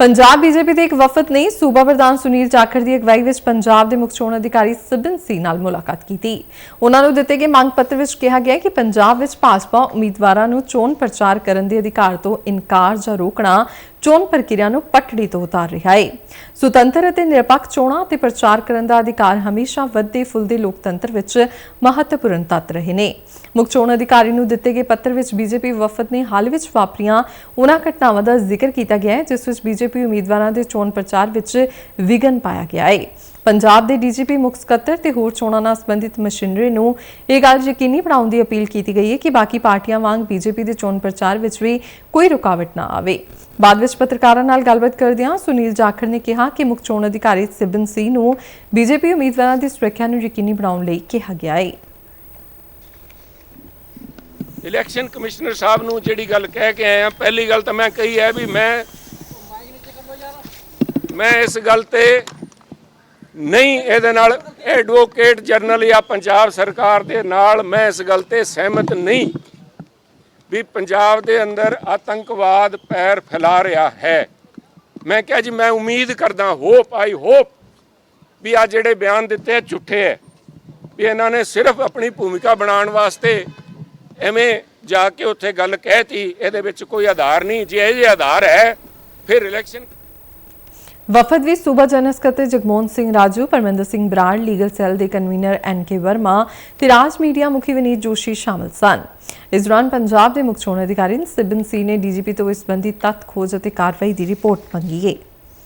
Punjab BJP ਦੇ ਇੱਕ ਵਫਦ ਨੇ ਸੂਬਾ ਪ੍ਰਧਾਨ ਸੁਨੀਲ ਜਾਖੜ ਦੀ ਅਗਵਾਈ ਵਿੱਚ ਪੰਜਾਬ ਦੇ ਮੁੱਖ ਚੋਣ ਅਧਿਕਾਰੀ ਸਿਬਨ ਸੀ ਨਾਲ ਮੁਲਾਕਾਤ ਕੀਤੀ। ਉਹਨਾਂ ਨੂੰ ਦਿੱਤੇ ਗਏ ਮੰਗ ਪੱਤਰ ਵਿੱਚ ਕਿਹਾ ਗਿਆ ਕਿ ਪੰਜਾਬ ਵਿੱਚ ਭਾਜਪਾ ਉਮੀਦਵਾਰਾਂ ਨੂੰ ਚੋਣ ਪ੍ਰਚਾਰ ਕਰਨ ਦੇ ਅਧਿਕਾਰ ਤੋਂ ਇਨਕਾਰ ਜਾਂ ਰੋਕਣਾ ਚੋਣ ਪ੍ਰਕਿਰਿਆ ਨੂੰ ਪਟੜੀ ਤੋਂ ਉਤਾਰ ਰਿਹਾ ਹੈ ਸੁਤੰਤਰ ਅਤੇ ਨਿਰਪੱਖ ਚੋਣਾਂ ਤੇ ਪ੍ਰਚਾਰ ਕਰਨ ਦਾ ਅਧਿਕਾਰ ਹਮੇਸ਼ਾ ਵੱਧਦੇ ਫੁੱਲਦੇ ਲੋਕਤੰਤਰ ਵਿੱਚ ਮਹੱਤਵਪੂਰਨ ਤੱਤ ਰਹੇ ਨੇ। ਮੁੱਖ ਚੋਣ ਅਧਿਕਾਰੀ ਨੂੰ ਦਿੱਤੇ ਗਏ ਪੱਤਰ ਵਿੱਚ ਬੀਜੇਪੀ ਵਫਦ ਨੇ ਹਾਲ ਵਿੱਚ ਵਾਪਰੀਆਂ ਉਹਨਾਂ ਘਟਨਾਵਾਂ ਦਾ ਜ਼ਿਕਰ ਕੀਤਾ ਗਿਆ ਹੈ, ਜਿਸ ਵਿੱਚ ਬੀਜੇਪੀ ਉਮੀਦਵਾਰਾਂ ਦੇ ਚੋਣ ਪ੍ਰਚਾਰ ਵਿੱਚ ਵਿਘਨ ਪਾਇਆ ਗਿਆ ਹੈ ਪੰਜਾਬ ਦੇ ਡੀਜੀਪੀ ਮੁੱਖ ਸਕੱਤਰ ਤੇ ਹੋਰ ਚੋਣਾਂ ਨਾਲ ਸੰਬੰਧਿਤ ਮਸ਼ੀਨਰੀ ਨੂੰ ਇਹ ਗੱਲ ਯਕੀਨੀ ਬਣਾਉਣ ਦੀ ਅਪੀਲ ਕੀਤੀ ਗਈ ਹੈ ਕਿ ਬਾਕੀ ਪਾਰਟੀਆਂ ਵਾਂਗ ਬੀਜੇਪੀ ਦੇ ਚੋਣ ਪ੍ਰਚਾਰ ਵਿੱਚ ਵੀ ਕੋਈ ਰੁਕਾਵਟ ਨਾ ਆਵੇ। ਬਾਅਦ ਵਿੱਚ ਪੱਤਰਕਾਰਾਂ ਨਾਲ ਗੱਲਬਾਤ ਕਰਦਿਆਂ ਸੁਨੀਲ ਜਾਖੜ ਨੇ ਕਿਹਾ ਕਿ ਮੁੱਖ ਚੋਣ ਅਧਿਕਾਰੀ ਸਿਬਨ ਸੀ ਨੂੰ ਬੀਜੇਪੀ ਉਮੀਦਵਾਰਾਂ ਦੀ ਸੁਰੱਖਿਆ ਨੂੰ ਯਕੀਨੀ ਬਣਾਉਣ ਲਈ ਕਿਹਾ ਗਿਆ ਹੈ ਇਲੈਕਸ਼ਨ ਕਮਿਸ਼ਨਰ ਸਾਹਿਬ ਨੂੰ ਜਿਹੜੀ ਗੱਲ ਕਹਿ ਕੇ ਆਇਆ ਪਹਿਲੀ ਗੱਲ ਤਾਂ ਮੈਂ ਕਹੀ ਹੈ ਵੀ ਮੈਂ ਮੈਂ ਇਸ ਗੱਲ ਤੇ ਨਹੀਂ ਇਹਦੇ ਨਾਲ ਐਡਵੋਕੇਟ ਜਨਰਲ ਜਾਂ ਪੰਜਾਬ ਸਰਕਾਰ ਦੇ ਨਾਲ ਮੈਂ ਇਸ ਗੱਲ ਤੇ ਸਹਿਮਤ ਨਹੀਂ। ਵੀ ਪੰਜਾਬ ਦੇ ਅੰਦਰ ਆਤੰਕਵਾਦ ਪੈਰ ਫੈਲਾ ਰਿਹਾ ਹੈ। ਮੈਂ ਕਿਹਾ ਜੀ, ਮੈਂ ਉਮੀਦ ਕਰਦਾ, ਹੋਪ, ਆਈ ਹੋਪ ਵੀ ਆ ਜਿਹੜੇ ਬਿਆਨ ਦਿੱਤੇ ਆ, ਝੂਠੇ ਹੈ ਵੀ ਇਹਨਾਂ ਨੇ ਸਿਰਫ ਆਪਣੀ ਭੂਮਿਕਾ ਬਣਾਉਣ ਵਾਸਤੇ ਐਵੇਂ ਜਾ ਕੇ ਉੱਥੇ ਗੱਲ ਕਹਿਤੀ, ਇਹਦੇ ਵਿੱਚ ਕੋਈ ਆਧਾਰ ਨਹੀਂ। ਜੇ ਇਹ ਜੇ ਆਧਾਰ ਹੈ, ਫਿਰ ਇਲੈਕਸ਼ਨ ਵਫਦ ਵਿੱਚ ਸੂਬਾ ਜਨਰਲ ਸਕੱਤਰ ਜਗਮੋਹਨ ਸਿੰਘ ਰਾਜੂ, ਪਰਮਿੰਦਰ ਸਿੰਘ ਬਰਾੜ, ਲੀਗਲ ਸੈੱਲ ਦੇ ਕਨਵੀਨਰ ਐਨ ਕੇ ਵਰਮਾ ਤੇ ਰਾਜ ਮੀਡੀਆ ਮੁਖੀ ਵਿਨੀਤ ਜੋਸ਼ੀ ਸ਼ਾਮਲ ਸਨ। ਇਸ ਦੌਰਾਨ ਪੰਜਾਬ ਦੇ ਮੁੱਖ ਚੋਣ ਅਧਿਕਾਰੀ ਸਿਬਨ ਸੀ ਨੇ ਡੀਜੀਪੀ ਤੋਂ ਇਸ ਸੰਬੰਧੀ ਤੱਥ ਖੋਜ ਅਤੇ ਕਾਰਵਾਈ ਦੀ ਰਿਪੋਰਟ ਮੰਗੀ ਹੈ